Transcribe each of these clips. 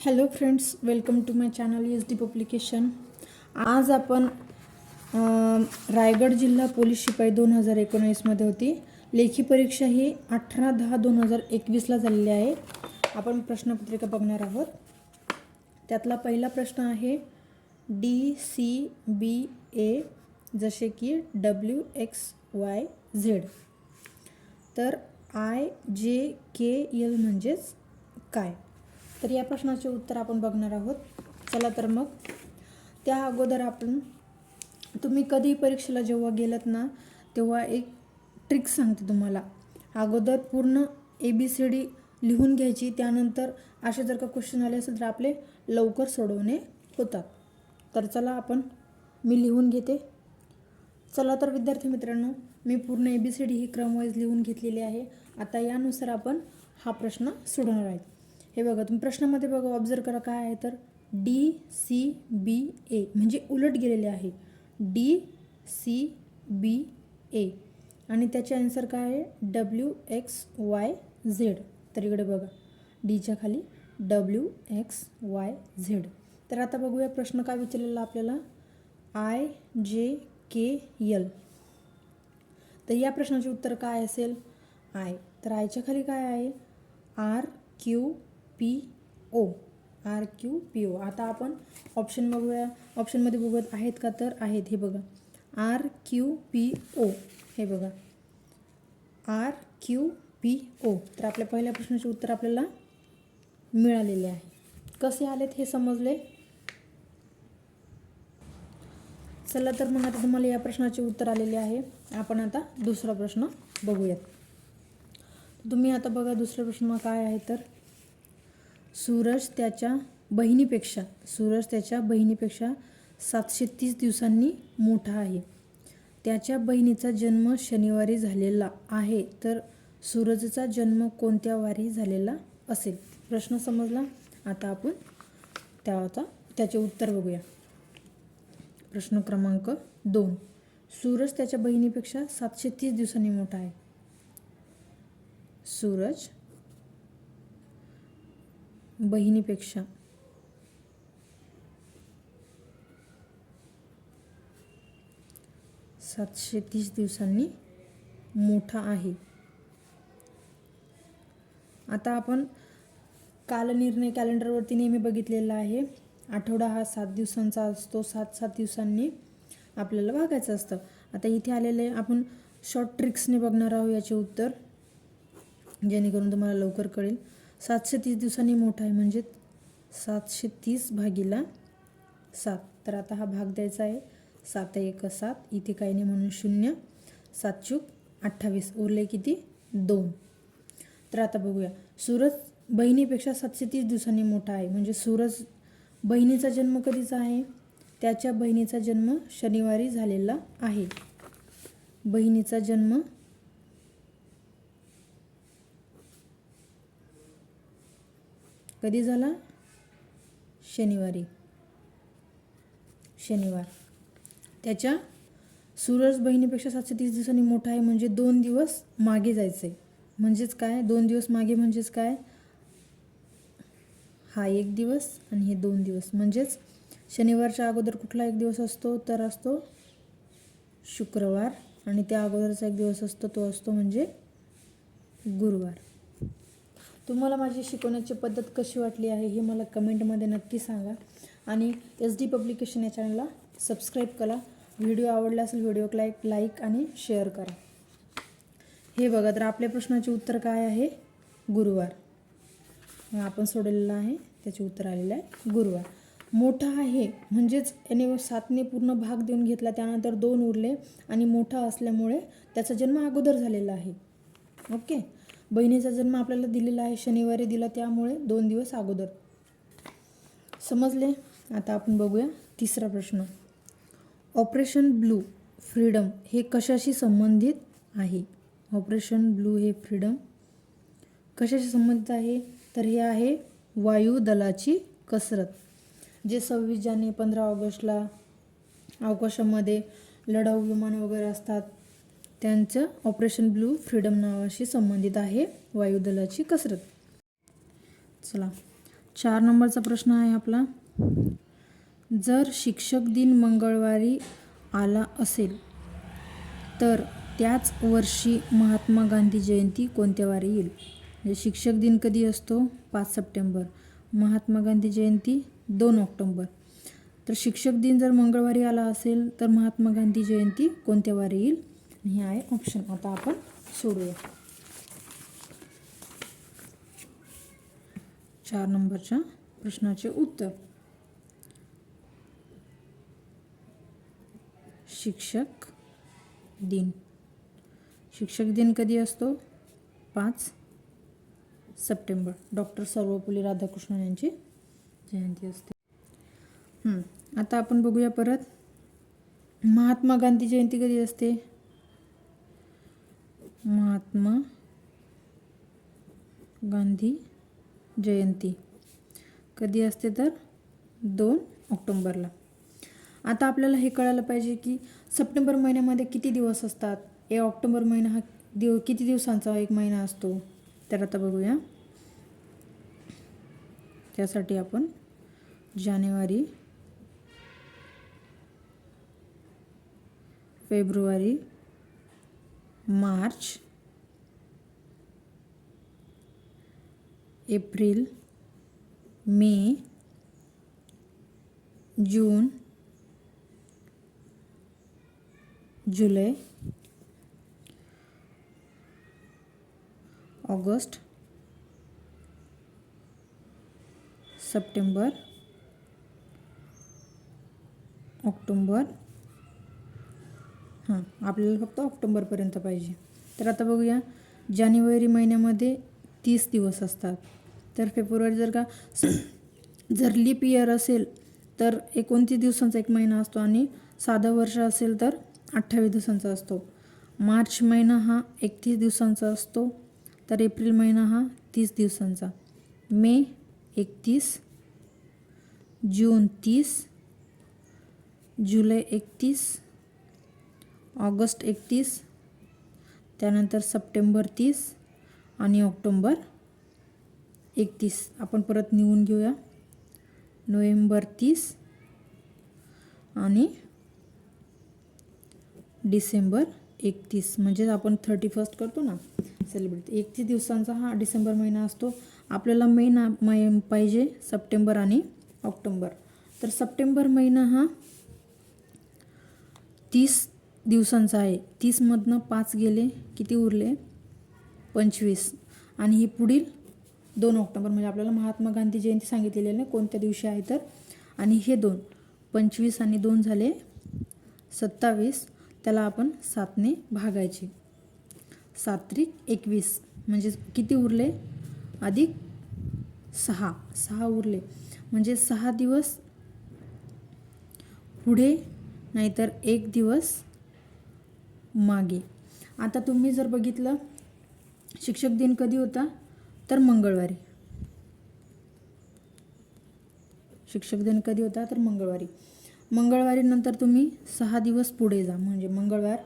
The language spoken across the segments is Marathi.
Hello friends welcome to my channel S D publication आज आपण रायगड जिल्हा पोलीस शिपाई दोन हजार एकोणीसमध्ये होती. लेखी परीक्षा ही अठरा दहा दोन हजार एकवीसला झालेली आहे. आपण प्रश्नपत्रिका बघणार आहोत. त्यातला पहिला प्रश्न आहे डी सी बी ए जसे की डब्ल्यू एक्स वाय झेड तर आय जे के एल म्हणजेच काय? तर या प्रश्नाचे उत्तर आपण बघणार आहोत. चला तर मग. त्या अगोदर आपण तुम्ही कधी परीक्षेला जेव्हा गेलात ना तेव्हा एक ट्रिक सांगते तुम्हाला. अगोदर पूर्ण ए बी सी डी लिहून घ्यायची त्यानंतर असे जर का क्वेश्चन आले असेल तर आपले लवकर सोडवणे होतात. तर चला आपण मी लिहून घेते. चला तर विद्यार्थी मित्रांनो मी पूर्ण ए बी सी डी ही क्रमवाईज लिहून घेतलेली आहे. आता यानुसार आपण हा प्रश्न सोडवणार आहे हे बघा तुम्ही प्रश्नामध्ये बघा ऑब्झर्व करा काय आहे तर डी सी बी ए म्हणजे उलट गेलेले आहे. डी सी बी ए आणि त्याचे आन्सर काय आहे? डब्ल्यू एक्स वाय झेड तर इकडे बघा डीच्या खाली डब्ल्यू एक्स वाय झेड तर आता बघूया प्रश्न काय विचारलेला आपल्याला? आय जे के यल तर या प्रश्नाचे उत्तर काय असेल? आय तर आयच्या खाली काय आहे? R Q P O R Q P O आता आपण ऑप्शन बघूया. ऑप्शनमध्ये बघत आहेत का तर आहेत. हे बघा. आर क्यू पी ओ हे बघा. आर क्यू पी ओ तर आपल्या पहिल्या प्रश्नाचे उत्तर आपल्याला मिळालेले आहे. कसे आलेत हे समजले? चला तर मग आता तुम्हाला या प्रश्नाचे उत्तर आलेले आहे. आपण आता दुसरा प्रश्न बघूयात. तुम्ही आता बघा दुसरा प्रश्न काय आहे तर सूरज त्याच्या बहिणीपेक्षा सूरज त्याच्या बहिणीपेक्षा सातशे तीस दिवसांनी मोठा आहे. त्याच्या बहिणीचा जन्म शनिवारी झालेला आहे तर सूरजचा जन्म कोणत्या वारी झालेला असेल? प्रश्न समजला? आता आपण त्याचा त्याचे उत्तर बघूया. प्रश्न क्रमांक दोन. सूरज त्याच्या बहिणीपेक्षा सातशे तीस दिवसांनी मोठा आहे. सूरज बहिणीपेक्षा. सातशे तीस दिवसांनी मोठा आहे. आता आपण कालनिर्णय कॅलेंडरवरती नेहमी बघितलेला आहे. आठवडा हा सात दिवसांचा असतो. सात सात दिवसांनी आपल्याला वागायचं असतं. आता इथे आलेले आपण शॉर्ट ट्रिक्सने बघणार आहोत याचे उत्तर. जेणेकरून तुम्हाला लवकर कळेल. सातशे तीस दिवसांनी मोठा आहे म्हणजे सातशे तीस भागीला सात. तर आता हा भाग द्यायचा आहे. सात एक सात इथे काही नाही म्हणून शून्य. सात चूक अठ्ठावीस. उरले किती? दोन. तर आता बघूया. सूरज बहिणीपेक्षा सातशे तीस दिवसांनी मोठा आहे म्हणजे सूरज बहिणीचा जन्म कधीचा आहे? त्याच्या बहिणीचा जन्म शनिवारी झालेला आहे. बहिणीचा जन्म कधी झाला? शनिवारी. शनिवार. त्याच्या सूरज बहिणीपेक्षा सातशे तीस दिवसांनी मोठा आहे म्हणजे दोन दिवस मागे जायचं आहे म्हणजेच काय? दोन दिवस मागे म्हणजेच काय? हा एक दिवस आणि हे दोन दिवस. म्हणजेच शनिवारच्या अगोदर कुठला एक दिवस असतो? तर असतो शुक्रवार. आणि त्या अगोदरचा एक दिवस असतो तो असतो म्हणजे गुरुवार. तुम्हाला माझी शिकवण्याची पद्धत कशी वाटली आहे हे मला कमेंटमध्ये नक्की सांगा. आणि एस डी पब्लिकेशन या चॅनलला सबस्क्राईब करा. व्हिडिओ आवडला असेल व्हिडिओ लाईक लाईक आणि शेअर करा. हे बघा तर आपल्या प्रश्नाचे उत्तर काय आहे? गुरुवार. आपण सोडलेलं आहे त्याचे उत्तर आलेलं आहे गुरुवार. मोठा आहे म्हणजेच याने सातने पूर्ण भाग देऊन घेतला त्यानंतर दोन उरले आणि मोठा असल्यामुळे त्याचा जन्म अगोदर झालेला आहे. ओके? बहिणीचा जन्म आपल्याला दिलेला आहे शनिवारी दिला त्यामुळे दोन दिवस अगोदर. समजले? आता आपण बघूया तिसरा प्रश्न. ऑपरेशन ब्लू फ्रीडम हे कशाशी संबंधित आहे? ऑपरेशन ब्लू हे फ्रीडम कशाशी संबंधित आहे? तर हे आहे वायुदलाची कसरत जे सव्वीस जानेवारी पंधरा ऑगस्टला अवकाशामध्ये लढाऊ विमान वगैरे असतात. त्यांचं ऑपरेशन ब्लू फ्रीडम नावाशी संबंधित आहे वायुदलाची कसरत. चला चार नंबरचा प्रश्न आहे आपला. जर शिक्षक दिन मंगळवारी आला असेल तर त्याच वर्षी महात्मा गांधी जयंती कोणत्या वारी येईल? म्हणजे शिक्षक दिन कधी असतो? पाच सप्टेंबर. महात्मा गांधी जयंती दोन ऑक्टोंबर. तर शिक्षक दिन जर मंगळवारी आला असेल तर महात्मा गांधी जयंती कोणत्या वारी येईल? हे आहे ऑप्शन आता आपण सोडूया. चार नंबरच्या प्रश्नाचे उत्तर. शिक्षक दिन. शिक्षक दिन कधी असतो? पाच सप्टेंबर. डॉक्टर सर्वपल्ली राधाकृष्णन यांची जयंती असते. आता आपण बघूया परत. महात्मा गांधी जयंती कधी असते? महात्मा गांधी जयंती. कधी असते तर दोन ऑक्टोंबरला. आता आपल्याला हे कळायला पाहिजे की सप्टेंबर महिन्यामध्ये किती दिवस असतात? हे ऑक्टोबर महिना हा दिव किती दिवसांचा एक महिना असतो? तर आता बघूया. त्यासाठी आपण जानेवारी फेब्रुवारी मार्च एप्रिल मे जून जुलै ऑगस्ट सप्टेंबर ऑक्टोंबर हां आपल्याला फक्त ऑक्टोंबरपर्यंत पाहिजे. तर आता बघूया जानेवारी महिन्यामध्ये तीस दिवस असतात. तर फेब्रुवारी जर का जर लीप इयर असेल तर एकोणतीस दिवसांचा एक महिना असतो आणि साधं वर्ष असेल तर अठ्ठावीस दिवसांचा असतो. मार्च महिना हा एकतीस दिवसांचा असतो तर एप्रिल महिना हा तीस दिवसांचा. मे एकतीस जून तीस जुलै एकतीस ऑगस्ट एकतीस त्यानंतर सप्टेंबर तीस आणि ऑक्टोंबर एकतीस. आपण परत निवून घेऊया. नोव्हेंबर तीस आणि डिसेंबर एकतीस. म्हणजेच आपण थर्टी फर्स्ट करतो ना सेलिब्रेट एकतीस दिवसांचा हा डिसेंबर महिना असतो. आपल्याला मेन मै पाहिजे सप्टेंबर आणि ऑक्टोंबर. तर सप्टेंबर महिना हा तीस दिवसांचा आहे. तीसमधनं पाच गेले किती उरले? पंचवीस. आणि ही पुढील दोन ऑक्टोबर म्हणजे आपल्याला महात्मा गांधी जयंती सांगितलेली आहे कोणत्या दिवशी आहे तर? आणि हे दोन पंचवीस आणि दोन झाले सत्तावीस. त्याला आपण सातने भागायचे. सात त्रिक एकवीस म्हणजे किती उरले? अधिक सहा. सहा उरले. म्हणजे सहा दिवस पुढे नाहीतर एक दिवस मागे. आता तुम्ही जर बघितलं शिक्षक दिन कधी होता? तर मंगळवारी. शिक्षक दिन कधी होता? तर मंगळवारी. मंगळवारी नंतर तुम्ही सहा दिवस पुढे जा. म्हणजे मंगळवार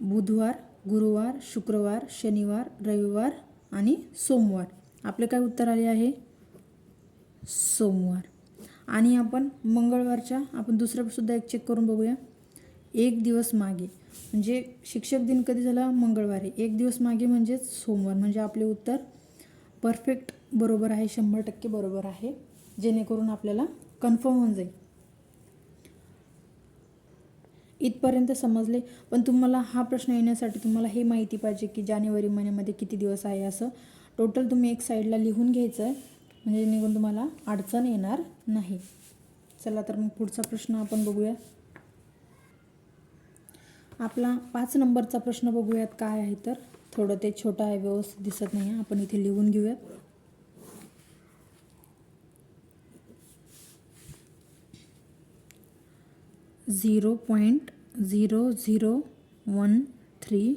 बुधवार गुरुवार शुक्रवार शनिवार रविवार आणि सोमवार. आपले काय उत्तर आले आहे? सोमवार. आणि आपण मंगळवारच्या आपण दुसरं सुद्धा एक चेक करून बघूया. एक दिवस मागे. म्हणजे शिक्षक दिन कधी झाला? मंगळवारी. एक दिवस मागे म्हणजेच सोमवार. म्हणजे आपले उत्तर परफेक्ट बरोबर आहे शंभर टक्के बरोबर आहे. जेणेकरून आपल्याला कन्फर्म होऊन जाईल. इथपर्यंत समजले. पण तुम्हाला हा प्रश्न येण्यासाठी तुम्हाला हे माहिती पाहिजे की जानेवारी महिन्यामध्ये किती दिवस आहे असं. टोटल तुम्ही एक साईडला लिहून घ्यायचं आहे म्हणजे जेणेकरून तुम्हाला अडचण येणार नाही. चला तर मग पुढचा प्रश्न आपण बघूया. आपला पाच नंबरचा प्रश्न बघूयात काय आहे तर. थोडं ते छोटा आहे व्यवस्थित दिसत नाही आहे. आपण इथे लिहून घेऊयात. Zero point zero zero one three.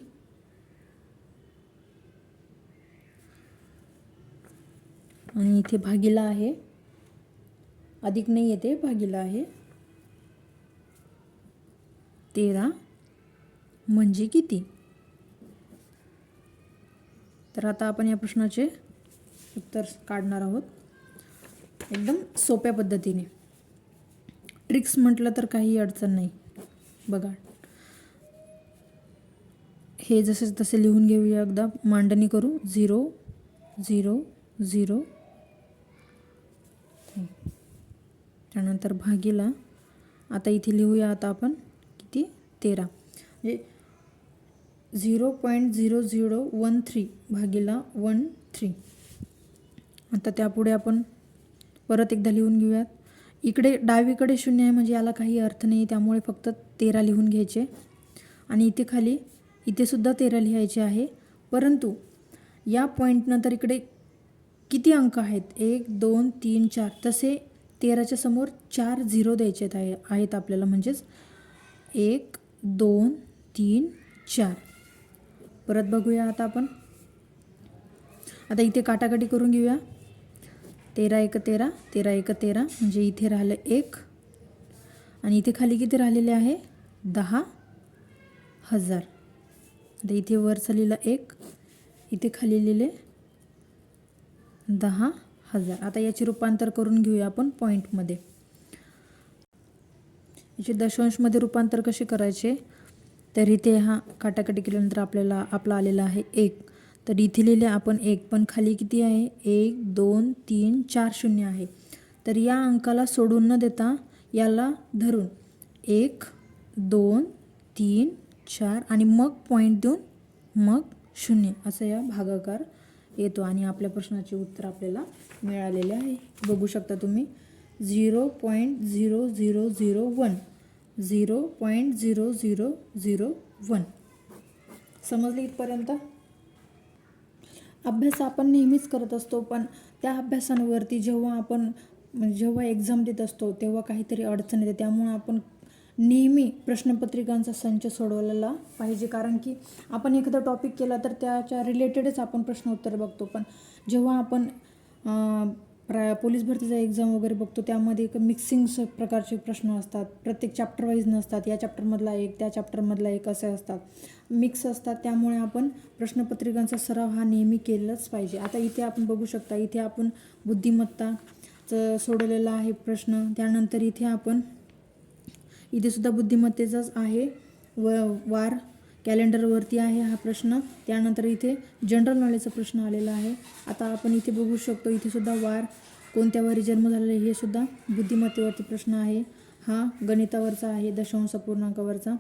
आणि इथे भागीला आहे. अधिक नाही येते भागीला आहे. तेरा. म्हणजे किती? तर आता आपण या प्रश्नाचे उत्तर काढणार आहोत. एकदम सोप्या पद्धतीने. ट्रिक्स म्हटलं तर काही अडचण नाही. बघा. हे जसे तसे लिहून घेऊया एकदा. मांडणी करू. Zero zero zero. त्यानंतर भागीला. आता इथे लिहूया आता आपण किती? तेरा. म्हणजे zero point zero zero one three भागीला वन थ्री. आता त्यापुढे आपण परत एकदा लिहून घेऊयात. इकडे डावीकडे शून्य आहे म्हणजे याला काही अर्थ नाही त्यामुळे फक्त तेरा लिहून घ्यायचे. आणि इथे खाली इथेसुद्धा तेरा लिहायचे आहे. परंतु या पॉईंटनंतर इकडे किती अंक आहेत? एक दोन तीन चार. तसे तेराच्या समोर चार झिरो द्यायचे आहे आहेत आपल्याला म्हणजेच एक दोन तीन चार. परत बघूया आता आपण. आता इथे काटाकाटी करून घेऊया. तेरा एक तेरा तेरा एक तेरा म्हणजे इथे राहिलं एक. आणि इथे खाली किती राहिलेले आहे? दहा हजार. आता इथे वर लिहिलं एक इथे खाली लिहिले दहा हजार. आता याचे रूपांतर करून घेऊया आपण पॉईंटमध्ये याचे दशांशमध्ये रूपांतर कसे करायचे? तर इथे हा काटाकाटी केल्यानंतर आपल्याला आपला आलेला आहे एक. तर इथे लिहिले आपण एक पण खाली किती आहे? एक दोन तीन चार शून्य आहे. तर या अंकाला सोडून न देता याला धरून एक दोन तीन चार आणि मग पॉईंट देऊन मग शून्य असा या भागाकार येतो आणि आपल्या प्रश्नाचे उत्तर आपल्याला मिळालेले आहे. बघू शकता तुम्ही. Zero point zero zero zero one zero point zero zero zero one. समजले इथपर्यंत? अभ्यास आपण नेहमीच करत असतो पण त्या अभ्यासांवरती जेव्हा आपण म्हणजे जेव्हा एक्झाम देत असतो तेव्हा काहीतरी अडचण येते. त्यामुळं आपण नेहमी प्रश्नपत्रिकांचा संच सोडवलेला पाहिजे. कारण की आपण एखादा टॉपिक केला तर त्याच्या रिलेटेडच आपण प्रश्न उत्तर बघतो. पण जेव्हा आपण प्रा पोलीस भरतीचा एक्झाम वगैरे बघतो त्यामध्ये एक मिक्सिंग स- प्रकारचे प्रश्न असतात. प्रत्येक चॅप्टरवाईज नसतात. या चॅप्टरमधला एक त्या चॅप्टरमधला एक असे असतात. मिक्स असतात. त्यामुळे आपण प्रश्नपत्रिकांचा सराव हा नेहमी केलाच पाहिजे. आता इथे आपण बघू शकता इथे आपण बुद्धिमत्ताचं सोडवलेला आहे प्रश्न. त्यानंतर इथे आपण इथे सुद्धा बुद्धिमत्तेचाच आहे व वार. कॅलेंडरवरती आहे हा प्रश्न. त्यानंतर इथे जनरल नॉलेजचा प्रश्न आलेला आहे. आता आपण इथे बघू शकतो इथे सुद्धा वार कोणत्या वारी जन्म झालेला आहे हे सुद्धा बुद्धिमत्तेवरती प्रश्न आहे. हा गणितावरचा आहे दशांश पूर्णांकावरचा.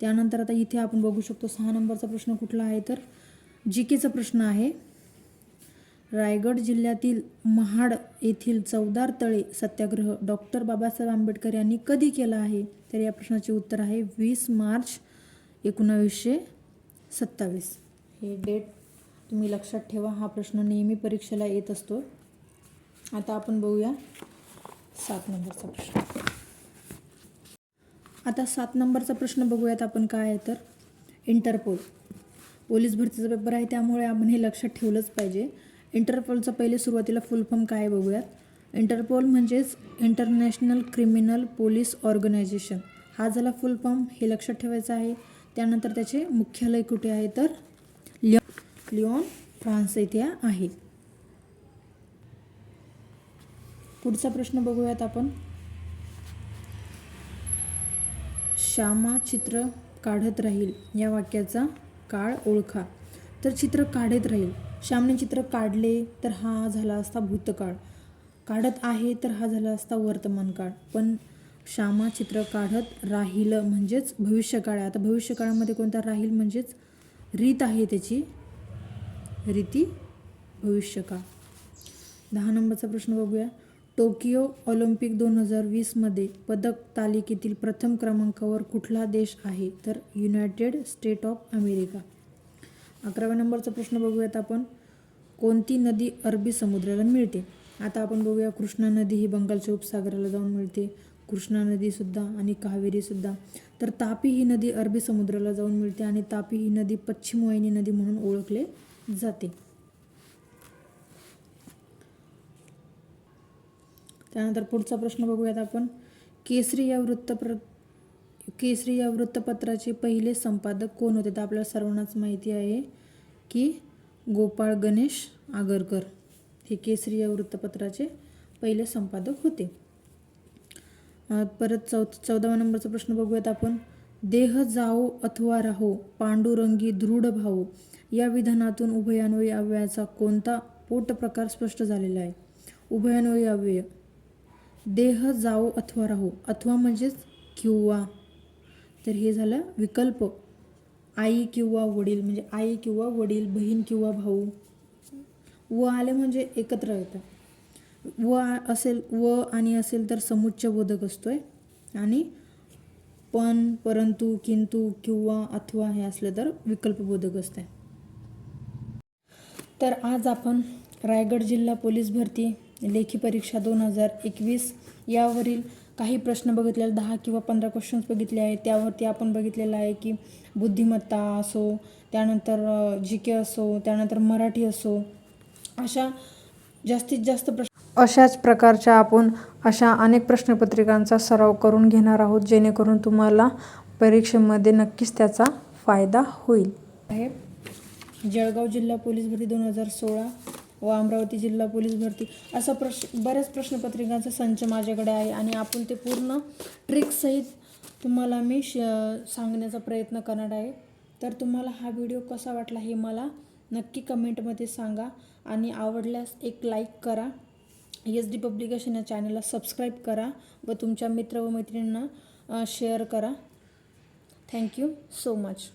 त्यानंतर आता इथे आपण बघू शकतो सहा नंबरचा प्रश्न कुठला आहे तर जी केचा प्रश्न आहे. रायगड जिल्ह्यातील महाड येथील चौदार तळे सत्याग्रह डॉक्टर बाबासाहेब आंबेडकर यांनी कधी केला आहे? तर या प्रश्नाचे उत्तर आहे वीस मार्च एकोणावीसशे सत्तावीस. हे डेट तुम्ही लक्षात ठेवा हा प्रश्न नेहमी परीक्षेला येत असतो. आता आपण बघूया सात नंबरचा प्रश्न. आता सात नंबरचा प्रश्न बघूयात आपण काय आहे तर. इंटरपोल पोलीस भरतीचा पेपर आहे त्यामुळे आपण हे लक्षात ठेवलंच पाहिजे. इंटरपोलचं पहिले सुरुवातीला फुल फॉर्म काय बघूयात. इंटरपोल म्हणजेच इंटरनॅशनल क्रिमिनल पोलीस ऑर्गनायझेशन हा झाला फुल फॉर्म हे लक्षात ठेवायचं आहे. त्यानंतर त्याचे मुख्यालय कुठे आहे तर लिओ लिओन फ्रान्स येथे आहे. पुढचा प्रश्न बघूयात आपण. श्यामा चित्र काढत राहील. या वाक्याचा काळ ओळखा. तर चित्र काढत राहील. श्यामने चित्र काढले तर हा झाला असता भूतकाळ. काढत आहे तर हा झाला असता वर्तमान काळ पण श्यामा चित्र काढत राहिलं म्हणजेच भविष्यकाळ आहे आता भविष्यकाळामध्ये कोणता राहील म्हणजेच रीत आहे त्याची? रीती भविष्यकाळ. दहा नंबरचा प्रश्न बघूया. टोकियो ऑलिम्पिक दोन हजार वीसमध्ये पदक तालिकेतील प्रथम क्रमांकावर कुठला देश आहे? तर युनायटेड स्टेट ऑफ अमेरिका. अकराव्या नंबरचा प्रश्न बघूयात आपण. कोणती नदी अरबी समुद्राला मिळते? आता आपण बघूया कृष्णा नदी ही बंगालच्या उपसागराला जाऊन मिळते. कृष्णा नदीसुद्धा आणि कावेरीसुद्धा तर तापी ही नदी अरबी समुद्राला जाऊन मिळते आणि तापी ही नदी पश्चिम वाहिनी नदी म्हणून ओळखले जाते. त्यानंतर पुढचा प्रश्न बघूयात आपण. केसरी या वृत्तप्र केसरी या वृत्तपत्राचे पहिले संपादक कोण होते? तर आपल्याला सर्वांनाच माहिती आहे की गोपाळ गणेश आगरकर हे केसरी या वृत्तपत्राचे पहिले संपादक होते. परत चौ चौदावा नंबरचा प्रश्न बघूयात आपण. देह जाओ अथवा राहो पांडुरंगी दृढ भाऊ या विधानातून उभयान्वयी अव्ययाचा कोणता पोट प्रकार स्पष्ट झालेला आहे? उभयान्वयी अव्यय. देह जाओ अथवा राहो. अथवा म्हणजेच किंवा. तर हे झालं विकल्प. आई किंवा वडील म्हणजे आई किंवा वडील बहीण किंवा भाऊ. व आले म्हणजे एकत्र येतात व असेल व आणि असेल तर समुच्च बोधक असतोय. आणि पण परंतु किंतु किंवा अथवा हे असलं तर विकल्पबोधक असतंय. तर आज आपण रायगड जिल्हा पोलीस भरती लेखी परीक्षा दोन हजार एकवीस यावरील काही प्रश्न बघितलेले दहा किंवा पंधरा क्वेश्चन्स बघितले आहेत. त्यावरती आपण बघितलेलं आहे की बुद्धिमत्ता असो त्यानंतर जी के असो त्यानंतर मराठी असो अशा जास्तीत जास्त प्रश्न अशाच प्रकारच्या आपण अशा अनेक प्रश्नपत्रिकांचा सराव करून घेणार आहोत जेणेकरून तुम्हाला परीक्षेमध्ये नक्कीच त्याचा फायदा होईल. आहे जळगाव जिल्हा पोलीस भरती दोन हजार सोळा व अमरावती जिल्हा पोलीस भरती असा प्रश बऱ्याच प्रश्नपत्रिकांचा संच माझ्याकडे आहे आणि आपण ते पूर्ण ट्रिकसहित तुम्हाला मी श सांगण्याचा प्रयत्न करणार आहे. तर तुम्हाला हा व्हिडिओ कसा वाटला हे मला नक्की कमेंटमध्ये सांगा आणि आवडल्यास एक लाईक करा. एस डी पब्लिकेशन या चॅनलला सबस्क्राईब करा व तुमच्या मित्र व मैत्रिणींना शेअर करा. Thank you so much